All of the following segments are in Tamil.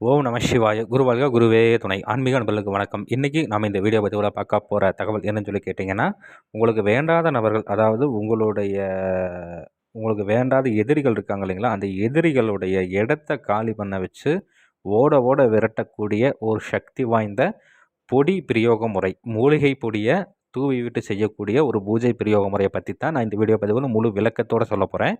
ஓம் நம சிவாய. குருவாழ்க குருவே துணை. ஆன்மீக நண்பர்களுக்கு வணக்கம். இன்றைக்கி நாம் இந்த வீடியோ பதிவில் பார்க்க போகிற தகவல் என்னன்னு சொல்லி கேட்டிங்கன்னா உங்களுக்கு வேண்டாத நபர்கள் அதாவது உங்களுடைய உங்களுக்கு வேண்டாத எதிரிகள் இருக்காங்க இல்லைங்களா? அந்த எதிரிகளுடைய இடத்த காலி பண்ண வச்சு ஓட ஓட விரட்டக்கூடிய ஒரு சக்தி வாய்ந்த பொடி பிரயோக முறை மூலிகை பொடியை தூவி விட்டு செய்யக்கூடிய ஒரு பூஜை பிரயோக முறையை பற்றி தான் நான் இந்த வீடியோ பதிவில் முழு விளக்கத்தோடு சொல்ல போகிறேன்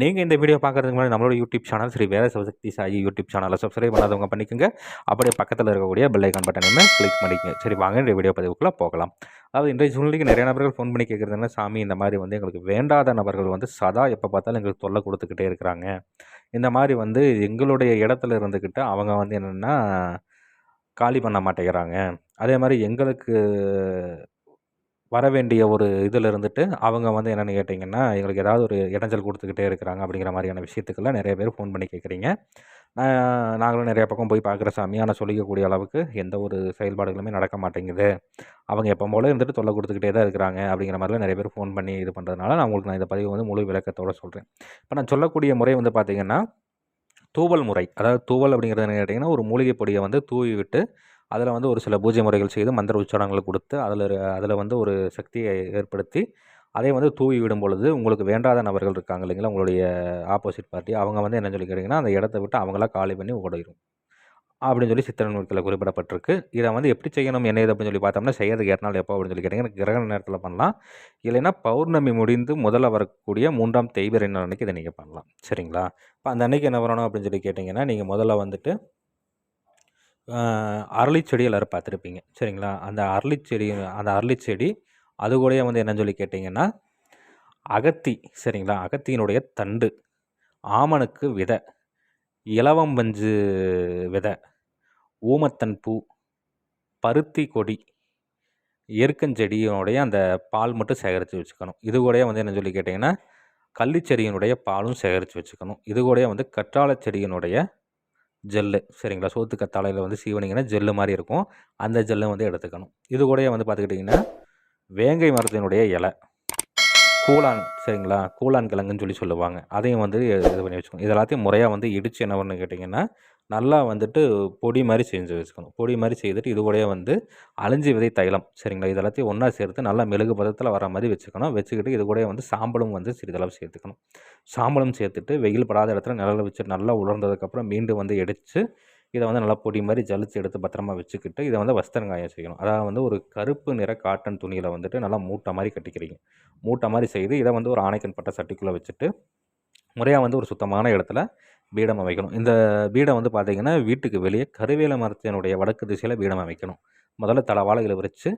நீங்கள் இந்த வீடியோ பார்க்குறதுக்கு முன்னாடி நம்மளோட YouTube channel Shri Veda Sivasakthi Sai YouTube சேனலை சப்ஸ்கிரைப் பண்ணாதவங்க பண்ணிக்கோங்க. அப்படியே பக்கத்தில் இருக்கக்கூடிய பெல்லைக்கான் பட்டனையுமே கிளிக் பண்ணிக்கங்க. சரி வாங்க இந்த வீடியோ பதிவுக்குள்ளே போகலாம். அதாவது இன்றைய சூழ்நிலைக்கு நிறைய நபர்கள் ஃபோன் பண்ணி கேட்குறதுனா சாமி இந்த மாதிரி வந்து எங்களுக்கு வேண்டாத நபர்கள் வந்து சதா எப்போ பார்த்தாலும் எங்களுக்கு தொல்லை கொடுத்துக்கிட்டே இருக்கிறாங்க. இந்த மாதிரி வந்து எங்களுடைய இடத்துல இருந்துக்கிட்டு அவங்க வந்து என்னென்னா காலி பண்ண மாட்டேங்கிறாங்க. அதே மாதிரி எங்களுக்கு வர வேண்டிய ஒரு இதில் இருந்துட்டு அவங்க வந்து என்னென்னு கேட்டிங்கன்னா எங்களுக்கு ஏதாவது ஒரு இடைஞ்சல் கொடுத்துக்கிட்டே இருக்கிறாங்க அப்படிங்கிற மாதிரியான விஷயத்துக்கெல்லாம் நிறைய பேர் ஃபோன் பண்ணி கேட்குறீங்க. நாங்களும் நிறைய பக்கம் போய் பார்க்குற சாமி ஆனால் சொல்லிக்கக்கூடிய அளவுக்கு எந்த ஒரு செயல்பாடுகளுமே நடக்க மாட்டேங்குது. அவங்க எப்போ போல இருந்துட்டு தொல்லை கொடுத்துக்கிட்டே தான் இருக்கிறாங்க அப்படிங்கிற மாதிரிலாம் நிறைய பேர் ஃபோன் பண்ணி இது பண்ணுறதுனால நான் உங்களுக்கு நான் இந்த பதிவு வந்து முழு விளக்கத்தோடு சொல்கிறேன் இப்போ நான் சொல்லக்கூடிய முறை வந்து பார்த்திங்கன்னா தூவல் முறை. அதாவது தூவல் அப்படிங்கிறது என்ன கேட்டிங்கன்னா ஒரு மூலிகை பொடியை வந்து தூவி விட்டு அதில் வந்து ஒரு சில பூஜை முறைகள் செய்து மந்திர உச்சாரங்களை கொடுத்து அதில் அதில் வந்து ஒரு சக்தியை ஏற்படுத்தி அதை வந்து தூவி விடும் பொழுது உங்களுக்கு வேண்டாத நபர்கள் இருக்காங்க இல்லைங்களா? உங்களுடைய ஆப்போசிட் பார்ட்டி அவங்க வந்து என்ன சொல்லி கேட்டிங்கன்னா அந்த இடத்த விட்டு அவங்களா காலி பண்ணி ஓடிடும் அப்படின்னு சொல்லி சித்திர நூல்களில் குறிப்பிடப்பட்டிருக்கு. இதை வந்து எப்படி செய்யணும் என்ன இது அப்படின்னு சொல்லி பார்த்தோம்னா செய்யறதுக்கு ஏற்ற நாள் எப்போ அப்படின்னு சொல்லி கேட்டிங்கன்னா கிரகண நேரத்தில் பண்ணலாம். இல்லைன்னா பௌர்ணமி முடிந்து முதல்ல வரக்கூடிய மூன்றாம் தெய்வரை அன்னைக்கு இதை நீங்கள் பண்ணலாம். சரிங்களா? இப்போ அந்த அன்னைக்கு என்ன வரணும் அப்படின்னு சொல்லி கேட்டிங்கன்னா நீங்கள் முதல்ல வந்துட்டு அரளி செடி எல்லோரும் பார்த்துருப்பீங்க. சரிங்களா? அந்த அரளி செடி அந்த அரளி செடி அது கூடயே வந்து என்னன்னு சொல்லி கேட்டிங்கன்னா அகத்தி சரிங்களா? அகத்தியினுடைய தண்டு ஆமனுக்கு விதை இலவம்பஞ்சு விதை ஊமத்தன் பூ பருத்தி கொடி எருக்கஞ்செடியினுடைய அந்த பால் மட்டும் சேகரித்து வச்சுக்கணும். இது கூடயே வந்து என்ன சொல்லி கேட்டிங்கன்னா கள்ளிச்செடியினுடைய பாலும் சேகரித்து வச்சுக்கணும். இது கூடயே வந்து கற்றாழை செடியினுடைய ஜெல்லு. சரிங்களா? சோத்து கத்தாழையில் வந்து சீவனிங்கன்னா ஜெல்லு மாதிரி இருக்கும். அந்த ஜெல்லை வந்து எடுத்துக்கணும். இது கூடயே வந்து பார்த்துக்கிட்டிங்கன்னா வேங்கை மரத்தினுடைய இலை. கூலான் சரிங்களா? கூலான் கிழங்குன்னு சொல்லி சொல்லுவாங்க. அதையும் வந்து இது பண்ணி வச்சுக்கணும். இது எல்லாத்தையும் முறையாக வந்து இடித்து என்ன பண்ணு கேட்டிங்கன்னா நல்லா வந்துட்டு பொடி மாதிரி செஞ்சு வச்சுக்கணும். பொடி மாதிரி செய்துட்டு இது கூடயே வந்து அழிஞ்சி விதை தைலம். சரிங்களா? இது எல்லாத்தையும் ஒன்றா சேர்த்து நல்லா மெழுகு பதத்தில் வர மாதிரி வச்சுக்கணும். வச்சுக்கிட்டு இது கூடயே வந்து சாம்பலும் வந்து சிறிதளவு சேர்த்துக்கணும். சாம்பலும் சேர்த்துட்டு வெயில் படாத இடத்துல நிழல வச்சு நல்லா உலர்ந்ததுக்கப்புறம் மீண்டும் வந்து எடுத்து இதை வந்து நல்லா பொடி மாதிரி ஜலிச்சு எடுத்து பத்திரமா வச்சுக்கிட்டு இதை வந்து வஸ்திரங்காயம் செய்யணும். அதாவது வந்து ஒரு கருப்பு நிற காட்டன் துணியில் வந்துட்டு நல்லா மூட்டை மாதிரி கட்டிக்கிறீங்க. மூட்டை மாதிரி செய்து இதை வந்து ஒரு ஆணைக்கன் பட்ட சட்டிக்குள்ளே வச்சுட்டு முறையாக வந்து ஒரு சுத்தமான இடத்துல பீடம் அமைக்கணும். இந்த பீடம் வந்து பார்த்திங்கன்னா வீட்டுக்கு வெளியே கருவேல மரத்தினுடைய வடக்கு திசையில் பீடம் அமைக்கணும். முதல்ல தலை வாழைகளை விரித்து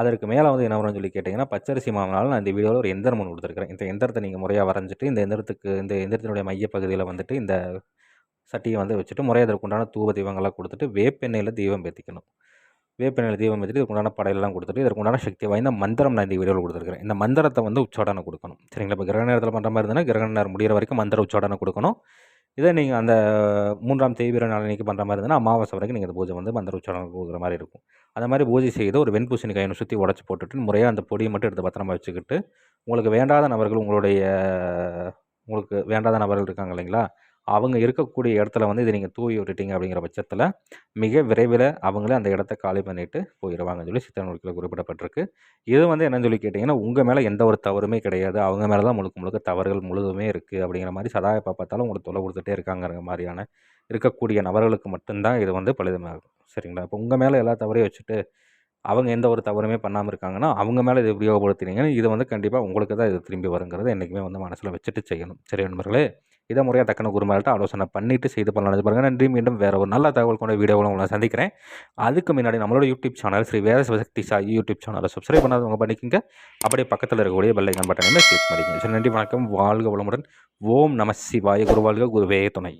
அதற்கு மேலே வந்து என்ன வரும்னு சொல்லி கேட்டிங்கன்னா பச்சரிசி மாவினால் நான் இந்த வீடியோவில் ஒரு எந்திரம் ஒன்று கொடுத்துருக்குறேன். இந்த எந்திரத்தை நீங்கள் முறையாக வரைஞ்சிட்டு இந்த எந்திரத்துக்கு இந்த எந்திரத்தினுடைய மையப்பகுதியில் வந்துட்டு இந்த சட்டியை வந்து வச்சுட்டு முறையாக அதற்கு உண்டான தூவ தீபங்கள்லாம் கொடுத்துட்டு வேப்பெண்ணெயில் தீபம் பேத்திக்கணும் வேப்பெண்ணெயில் தீபம் வச்சுட்டு இதுக்கு உண்டான படையெல்லாம் கொடுத்துட்டு இதற்கு உண்டான சக்தி வாய்ந்த மந்திரம் நான் இந்த வீடியோவில் கொடுத்துருக்கிறேன். இந்த மந்திரத்தை வந்து உச்சாடனை கொடுக்கணும். சரிங்களா? இப்போ கிரக நேரத்தில் பண்ணுற மாதிரி இருந்தால் கிரகண நேரம் முடிகிற வரைக்கும் மந்திர உச்சாடனை கொடுக்கணும். இதே நீங்கள் அந்த மூன்றாம் தேய்பிர அன்றைக்கி பண்ணுற மாதிரி இருந்தால் அமாவாசை வரைக்கும் நீங்கள் அந்த பூஜை வந்து மந்திர உச்சாரணம் கொடுக்குற மாதிரி இருக்கும். அந்த மாதிரி பூஜை செய்து ஒரு வெண்பூசணி கையை சுற்றி உடச்சி போட்டுட்டு முறையாக அந்த பொடியை மட்டும் எடுத்து பத்திரமா வச்சுக்கிட்டு உங்களுக்கு வேண்டாத நபர்கள் உங்களுடைய உங்களுக்கு வேண்டாத நபர்கள் இருக்காங்க இல்லைங்களா? அவங்க இருக்கக்கூடிய இடத்துல வந்து இதை நீங்கள் தூவி விட்டுட்டீங்க அப்படிங்கிற பட்சத்தில் மிக விரைவில் அவங்களே அந்த இடத்த காலி பண்ணிவிட்டு போயிடுவாங்கன்னு சொல்லி சித்திர நூல்களில் குறிப்பிடப்பட்டிருக்கு. இது வந்து என்னன்னு சொல்லி கேட்டிங்கன்னா உங்கள் மேலே எந்த ஒரு தவறுமே கிடையாது. அவங்க மேலே தான் முழுக்க முழுக்க தவறுகள் முழுதுமே இருக்குது அப்படிங்கிற மாதிரி சதா எப்போ பார்த்தாலும் உங்களுக்கு தொலை கொடுத்துட்டே இருக்காங்கிற மாதிரியான இருக்கக்கூடிய நபர்களுக்கு மட்டும்தான் இது வந்து பலிதமாகும். சரிங்களா? இப்போ உங்கள் மேலே எல்லா தவறையும் வச்சுட்டு அவங்க எந்த ஒரு தவறுமே பண்ணாமல் இருக்காங்கன்னா அவங்க மேலே இது உபயோகப்படுத்தினீங்கன்னா இது வந்து கண்டிப்பாக உங்களுக்கு தான் இது திரும்பி வருங்கிறது என்றைக்குமே வந்து மனசில் வச்சுட்டு செய்யணும். சரி நண்பர்களே இதை முறையாக தக்கன குருமாரிட்ட ஆலோசனை பண்ணிவிட்டு செய்து பண்ணலாம் பாருங்கள் நன்றி. மீண்டும் வேறு ஒரு நல்ல தகவல் கொண்ட வீடியோவில் உங்களை சந்திக்கிறேன். அதுக்கு முன்னாடி நம்மளோட YouTube channel Shri Veda Sivasakthi Sai YouTube சேனலை சப்ஸ்கிரைப் பண்ணாதவங்க பண்ணிக்கோங்க. அப்படியே பக்கத்தில் இருக்கக்கூடிய பெல்லைக்கன் பட்டனையுமே கிளிக் பண்ணிக்கோங்க. சரி நன்றி. வணக்கம். வாழ்க வளமுடன். ஓம் நம சிவாய. குருவாழ்க குருவே துணை.